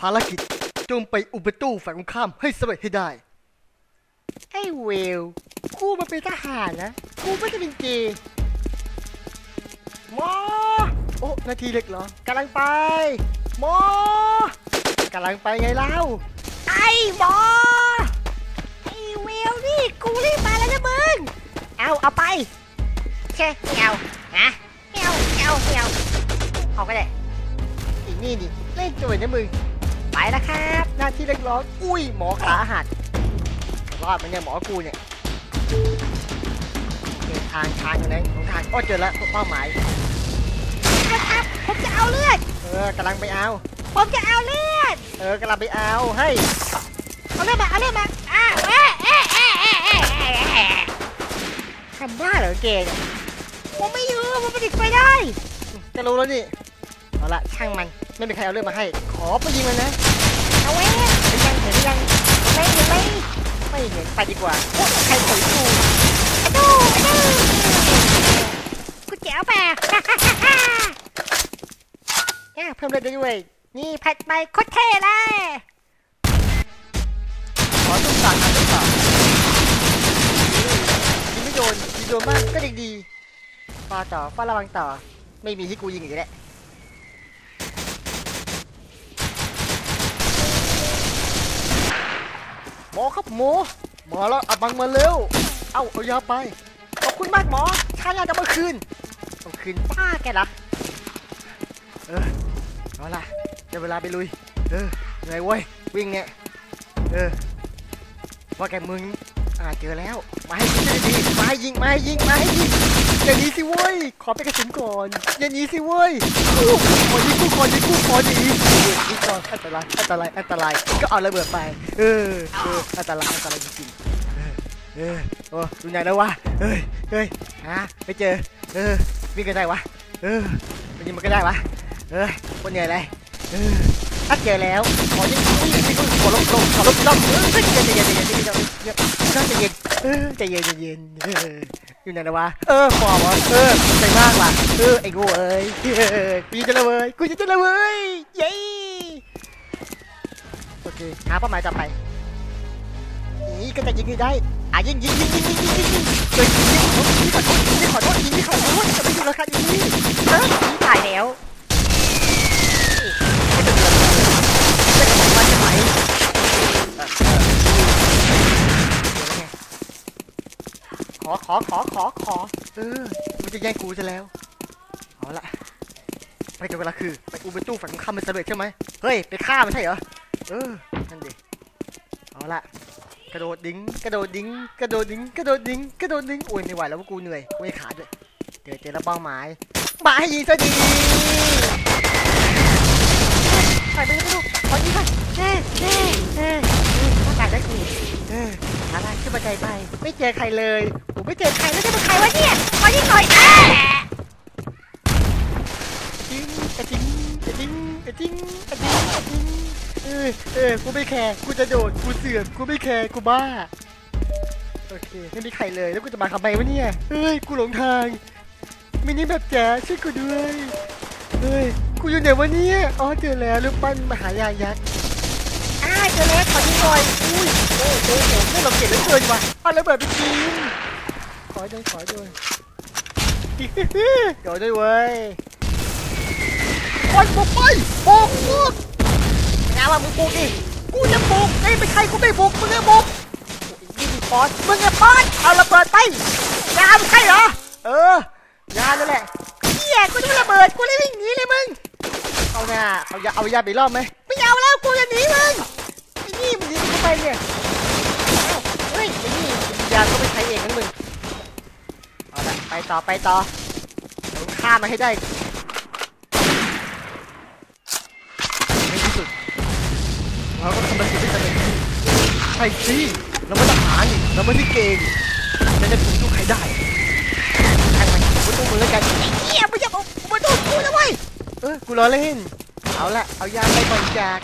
ภารกิจ จงไปอุปตู้ฝั่งตรงข้ามให้สำเร็จให้ได้ ไอ้เวล กูมาเป็นทหารนะ กูไม่ได้เป็นเกย์หมอ โอ้นาทีเล็กเหรอกำลังไป หมอกำลังไปไงเล่า ไอ้หมอ ไอ้เวลนี่กูรีบมาแล้วนะมึง เอาเอาไปเช่ไม่เอานะไม่เอาไม่เอาไม่เอาเอาก็ได้อีนี่ดิเล่นตัวนะมึง ไปแล้วครับ หน้าที่เล็กร้อนอุ้ยหมอขาหักรอดมันเนี่ยหมอกูเนี่ยเดินทางทางอยู่ไหนของทางโอ้เจอแล้วเป้าหมายครับผมจะเอาเลือด เออกำลังไปเอา ผมจะเอาเลือด เออกำลังไปเอาให้เอาเลือดมาเอาเลือดมาอะเอ๊ะเอ๊ะเอ๊ะเอ๊ะเอ๊ะเอ๊ะเอ๊ะทำบ้าเหรอเกย์เนี่ยผมไม่รู้มันประดิษฐ์ไฟได้ จะรู้แล้วนี่เอาละช่างมัน ไม่มีใครเอาเลือดมาให้ ขอไปยิงมันนะ เอาเว้ยเห็นยังเห็นยังไม่เห็นไหมไม่เห็นไปดีกว่าโอ้ใครถอยกูอะดูอะดูกูแจ๋วแปะเนี่ยเพิ่มเลือดได้ด้วย นี่แพทใหม่โคตรเท่เลยขอตุ้มสั่งนะตุ้มสั่งยิงไม่โดนยิงโดนมากก็ดีดีฟาต่อฟาระวังต่อ ไม่มีที่กูยิงอีกแล้ว มอครับหมอหมอแล้วเอาบังมาเร็ว เอาเอายาไป ขอบคุณมากหมอชายาจะมาคืนเอาคืนป้าแกเหรอเออเอาล่ะเดี๋ยวเวลาไปลุย เออเหนื่อยเว้ยวิ่งเนี่ย เออว่าแกมึงอ่าเจอแล้ว มาให้ยิงดีมาให้ยิงมาให้ยิงมาให้ยิง อย่าหนีสิเว้ย ขอไปกระสุนก่อน อย่าหนีสิเว้ยขอยิงกูขอยิงกูขอหนียิงก่อนอันตรายอันตรายอันตราย ก็เอาระเบิดไป เออเอออันตรายอันตรายจริงๆเออเออโอ้ดูไหนแล้ววะ เฮ้ยเฮ้ยหาไม่เจอ เออวิ่งกันได้วะ เออไปยิงมันก็ได้วะ เออคนเหนื่อยเลยเออถ้าเจอแล้ว ขอยิงอุ้ยยิงกูขอลบลงขอลบลงเออใจเย็นใจเย็นใจเย็นใจเย็นใจเย็นใจเย็นเอยู่ไหนนะวะ เออฟอร์มวะเออใจมากว่ะ เออไอ้โง่เอ้ยกูจะละเว้ยกูจะละเว้ยเย้โอเคหาเป้าหมายต่อไปนี่ก็จะยิงได้อะยิงยิงยิงยิงยิงยิงยิงยิงยิงยยิงยิงขอโทษยิงขอโทษยิงขอโทษจะไม่อยู่แล้วครับยิงยิงยิงตายแล้วไม่เป็นไรไม่เป็นไรใช่ไหมข อขอขอขอขอเออมันจะแย่งกูซะแล้ว เอาละไปจนเวลาคือไปอูไปตู้ฝั่งข้ามมันสำเร็จใช่ไหมเฮ้ยไปฆ่ามันใช่เหรอเออนั่นดิเอาละกระโดดดิ้งกระโดดดิ้งกระโดดดิ้งกระโดดดิ้งกระโดดดิ้งโอ้ยไม่ไหวแล้วว่ากูเหนื่อยกูไม่ขาด้วยเจอเจอแล้วเป้าหมายมาให้ยิงซะดีไปไปไปดูขอยิงไปเฮ้เฮ้ นบันไดไป ไม่เจอใครเลย ผมไม่เจอใครแล้วจะเป็นใครวะเนี่ยขอยิงหน่อยเอ้จิ้งกระจิ้งกระจิ้งกระจิ้งกระจิ้งกระจิ้งเออเออกูไม่แคร์กูจะโดดกูเสือกกูไม่แคร์กูบ้าโอเคไม่มีใครเลยแล้วกูจะมาทำไมวะเนี่ยเฮ้ยกูหลงทางมินิแบบแจ๋ช่วยกูด้วยเฮ้ยกูอยู่ไหนวะเนี่ยอ๋อเจอแล้วรูปปั้นมหายายักษ์ อ้าเล้วขอยิงหน่อยอุ้ยโอ้โหโอ้โหไม่เราเก็บเหลือเกินว่ะเอาระเบิดไปกินขอด้วยขอด้วยเดี๋ยวด้วยเว้ยไปบุกไปบุกบุกนะว่ามึงปลุกดิกูจะปลุกไอ้ไม่ใช่กูไม่ปลุกมึงจะปลุกนี่ดิปอนมึงจะปอนเอาระเบิดไปยาไม่ใช่เหรอเออยานั่นแหละเฮียกูจะระเบิดกูเลยวิ่งหนีเลยมึงเอาหน้าเอายาเอายาไปรอบไหมไม่เอาแล้วกูจะหนีมึง ไปเนี่ยเอ้าเฮ้ยไอ้นี่ยาก็ไม่ใช้เองนั่นมึงเอาละไปต่อไปต่อต้องฆ่ามันให้ได้ในที่สุดเราก็ทำมันสิ่งที่จะเป็นใช่สิเราไม่ทหารนี่เราไม่ได้เก่งจะจะถูกทุกใครได้ช่างมันกูตู้มือแล้วกันไอ้เหี้ยไม่อยากเอามาโดนกูนะเว้ยเออกูล้อเล่นเอาละเอายาไปบริจาค